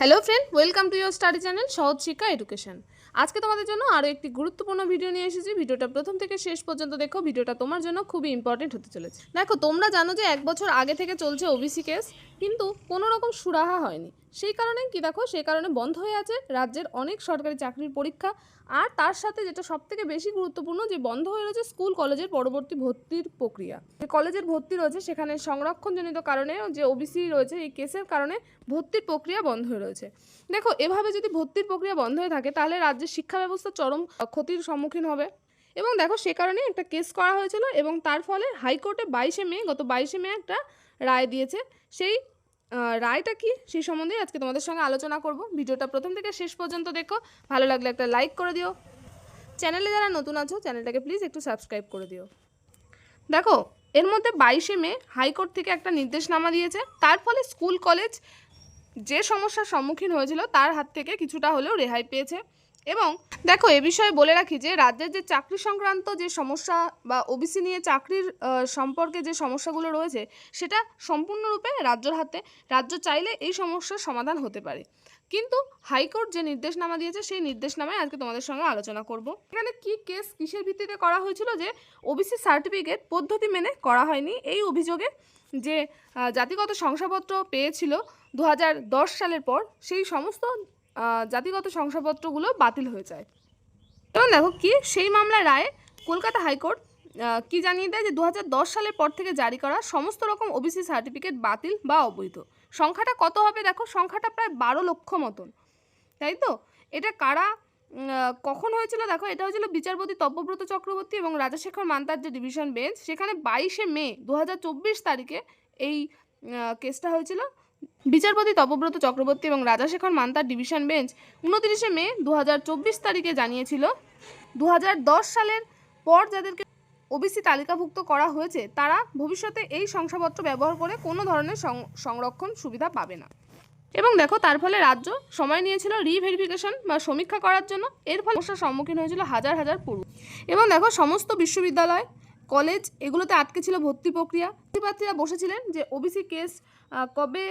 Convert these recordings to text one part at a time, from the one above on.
Hello friend welcome to your study channel Sohoj Shikkha education আজকে তোমাদের জন্য আরও একটি গুরুত্বপূর্ণ ভিডিও নিয়ে এসেছি। ভিডিওটা প্রথম থেকে শেষ পর্যন্ত দেখো। ভিডিওটা তোমার জন্য খুবই ইম্পর্টেন্ট হতে চলেছে। দেখো, তোমরা জানো যে এক বছর আগে থেকে চলছে ওবিসি কেস কিন্তু কোনো রকম সুরাহা হয়নি। সেই কারণে কি দেখো, সেই কারণে বন্ধ হয়ে আছে রাজ্যের অনেক সরকারি চাকরির পরীক্ষা। আর তার সাথে যেটা সব থেকে বেশি গুরুত্বপূর্ণ যে বন্ধ হয়ে রয়েছে স্কুল, কলেজের পরবর্তী ভর্তির প্রক্রিয়া। যে কলেজের ভর্তি রয়েছে সেখানে সংরক্ষণজনিত কারণে যে ওবিসি রয়েছে এই কেসের কারণে ভর্তির প্রক্রিয়া বন্ধ হয়ে রয়েছে। দেখো, এভাবে যদি ভর্তির প্রক্রিয়া বন্ধ হয়ে থাকে, তাহলে রাজ্যের শিক্ষা ব্যবস্থা চরম ক্ষতির সম্মুখীন হবে। এবং দেখো, সে কারণে একটা কেস করা হয়েছিল এবং তার ফলে হাইকোর্টে বাইশে মে, গত বাইশে মে একটা রায় দিয়েছে। সেই রায়টা কি? সেই সম্বন্ধে আজকে তোমাদের সঙ্গে আলোচনা করব। ভিডিওটা প্রথম থেকে শেষ পর্যন্ত দেখো। ভালো লাগলে একটা লাইক করে দিও। চ্যানেলে যারা নতুন আছো চ্যানেলটাকে প্লিজ একটু সাবস্ক্রাইব করে দিও। দেখো, এর মধ্যে বাইশে মে হাইকোর্ট থেকে একটা নির্দেশনামা দিয়েছে। তার ফলে স্কুল, কলেজ যে সমস্যার সম্মুখীন হয়েছিল, তার হাত থেকে কিছুটা হলেও রেহাই পেয়েছে। এবং দেখো, এ বিষয়ে বলে রাখি যে, রাজ্যের যে চাকরি সংক্রান্ত যে সমস্যা বা ওবিসি নিয়ে চাকরির সম্পর্কে যে সমস্যাগুলো রয়েছে, সেটা সম্পূর্ণরূপে রাজ্যের হাতে। রাজ্য চাইলে এই সমস্যার সমাধান হতে পারে। কিন্তু হাইকোর্ট যে নির্দেশনামা দিয়েছে, সেই নির্দেশনামায় আজকে তোমাদের সঙ্গে আলোচনা করব। এখানে কি কেস কিসের ভিত্তিতে করা হয়েছিল যে ওবিসি সার্টিফিকেট পদ্ধতি মেনে করা হয়নি? এই অভিযোগে যে জাতিগত শংসাপত্র পেয়েছিল দু হাজার দশ সালের পর, সেই সমস্ত জাতিগত শংসাপত্রগুলো বাতিল হয়ে যায়। এবং দেখো কি? সেই মামলার রায়ে কলকাতা হাইকোর্ট কি জানিয়ে দেয় যে দু হাজার দশ সালের পর থেকে জারি করা সমস্ত রকম ওবিসি সার্টিফিকেট বাতিল বা অবৈধ। সংখ্যাটা কত হবে দেখো? সংখ্যাটা প্রায় বারো লক্ষ মতন। তাই তো? এটা কারা কখন হয়েছিল দেখো? এটা হয়েছিল বিচারপতি তব্যব্রত চক্রবর্তী এবং রাজাশেখর মান্তার যে ডিভিশন বেঞ্চ, সেখানে বাইশে মে দু হাজার চব্বিশ তারিখে এই কেসটা হয়েছিল। বিচারপতি তপব্রত চক্রবর্তী এবং রাজাশেখর মান্তার ডিভিশন বেঞ্চ উনতিরিশে মে দু হাজার চব্বিশ তারিখে জানিয়েছিল দু হাজার দশ সালের পর যাদেরকে ওবিসি তালিকাভুক্ত করা হয়েছে, তারা ভবিষ্যতে এই শংসাপত্র ব্যবহার করে কোনো ধরনের সংরক্ষণ সুবিধা পাবে না। এবং দেখো, তার ফলে রাজ্য সময় নিয়েছিল রিভেরিফিকেশন বা সমীক্ষা করার জন্য। এর ফলে সমস্যার সম্মুখীন হয়েছিল হাজার হাজার পুরুষ এবং দেখো, সমস্ত বিশ্ববিদ্যালয় কলেজ, এগুলোতে আটকে ছিল ভর্তি প্রক্রিয়া। প্রার্থীরা বসেছিলেন যে ওবিসি কেস কবে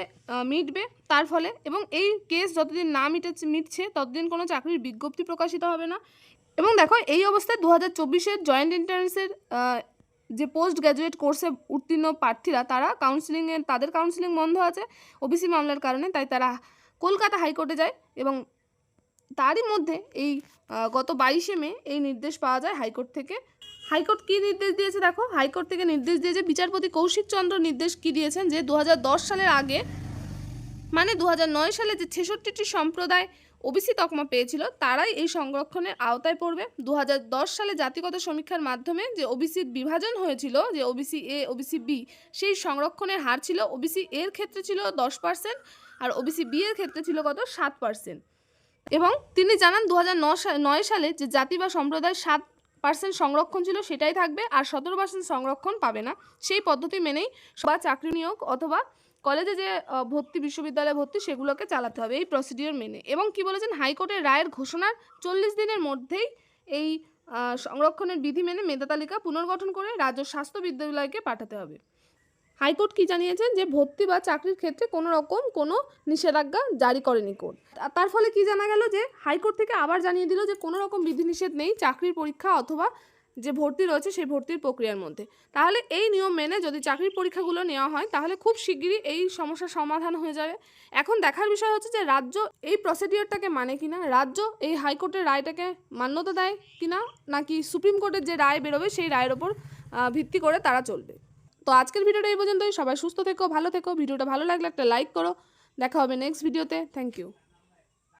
মিটবে, তার ফলে, এবং এই কেস যতদিন না মিটে, মিটছে, ততদিন কোনো চাকরির বিজ্ঞপ্তি প্রকাশিত হবে না। এবং দেখো, এই অবস্থায় দু হাজার চব্বিশের জয়েন্ট এন্ট্রান্সের যে পোস্ট গ্র্যাজুয়েট কোর্সে উত্তীর্ণ প্রার্থীরা, তারা কাউন্সিলিংয়ের তাদের কাউন্সিলিং বন্ধ আছে ওবিসি মামলার কারণে, তাই তারা কলকাতা হাইকোর্টে যায় এবং তারই মধ্যে এই গত বাইশে মে এই নির্দেশ পাওয়া যায় হাইকোর্ট থেকে। হাইকোর্ট কী নির্দেশ দিয়েছে দেখো? হাইকোর্ট থেকে নির্দেশ দিয়েছে বিচারপতি কৌশিক চন্দ্র নির্দেশ কী দিয়েছেন যে দু হাজার দশ সালের আগে মানে দু হাজার নয় সালে যে ছেষট্টিটি সম্প্রদায় ওবিসি তকমা পেয়েছিল, তারাই এই সংরক্ষণের আওতায় পড়বে। দু হাজার দশ সালে জাতিগত সমীক্ষার মাধ্যমে যে ওবিসির বিভাজন হয়েছিল, যে ওবিসি এ, ওবিসি বি, সেই সংরক্ষণের হার ছিল ওবিসি এর ক্ষেত্রে ছিল দশ পার্সেন্ট আর ওবিসি বি এর ক্ষেত্রে ছিল কত? সাত পার্সেন্ট। এবং তিনি জানান দু নয় সালে যে জাতি বা সম্প্রদায় সাত পার্সেন্ট সংরক্ষণ ছিল সেটাই থাকবে, আর সতেরো পার্সেন্ট সংরক্ষণ পাবে না। সেই পদ্ধতি মেনেই বা চাকরি নিয়োগ অথবা কলেজে যে ভর্তি, বিশ্ববিদ্যালয়ে ভর্তি সেগুলোকে চালাতে হবে। এই প্রসিডিওর মেনে। এবং কি বলেছেন? হাইকোর্টের রায়ের ঘোষণার চল্লিশ দিনের মধ্যেই এই সংরক্ষণের বিধি মেনে মেধা তালিকা পুনর্গঠন করে রাজ্য স্বাস্থ্য বিদ্যালয়কে পাঠাতে হবে। হাইকোর্ট কি জানিয়েছেন যে ভর্তি বা চাকরির ক্ষেত্রে কোনো রকম কোনো নিষেধাজ্ঞা জারি করেনি কোর্ট। তার ফলে কি জানা গেল যে হাইকোর্ট থেকে আবার জানিয়ে দিল যে কোনো রকম বিধিনিষেধ নেই চাকরির পরীক্ষা অথবা যে ভর্তি রয়েছে সেই ভর্তির প্রক্রিয়ার মধ্যে। তাহলে এই নিয়ম মেনে যদি চাকরির পরীক্ষাগুলো নেওয়া হয়, তাহলে খুব শিগগিরই এই সমস্যার সমাধান হয়ে যাবে। এখন দেখার বিষয় হচ্ছে যে রাজ্য এই প্রসিডিওরটাকে মানে কিনা? রাজ্য এই হাইকোর্টের রায়টাকে মান্যতা দেয় কিনা? নাকি সুপ্রিম কোর্টের যে রায় বেরোবে সেই রায়ের ওপর ভিত্তি করে তারা চলবে? তো আজকের ভিডিওটা এই পর্যন্তই। সবাই সুস্থ থেকো, ভালো থেকো। ভিডিওটা ভালো লাগলে একটা লাইক করো। দেখা হবে নেক্সট ভিডিওতে থ্যাংক ইউ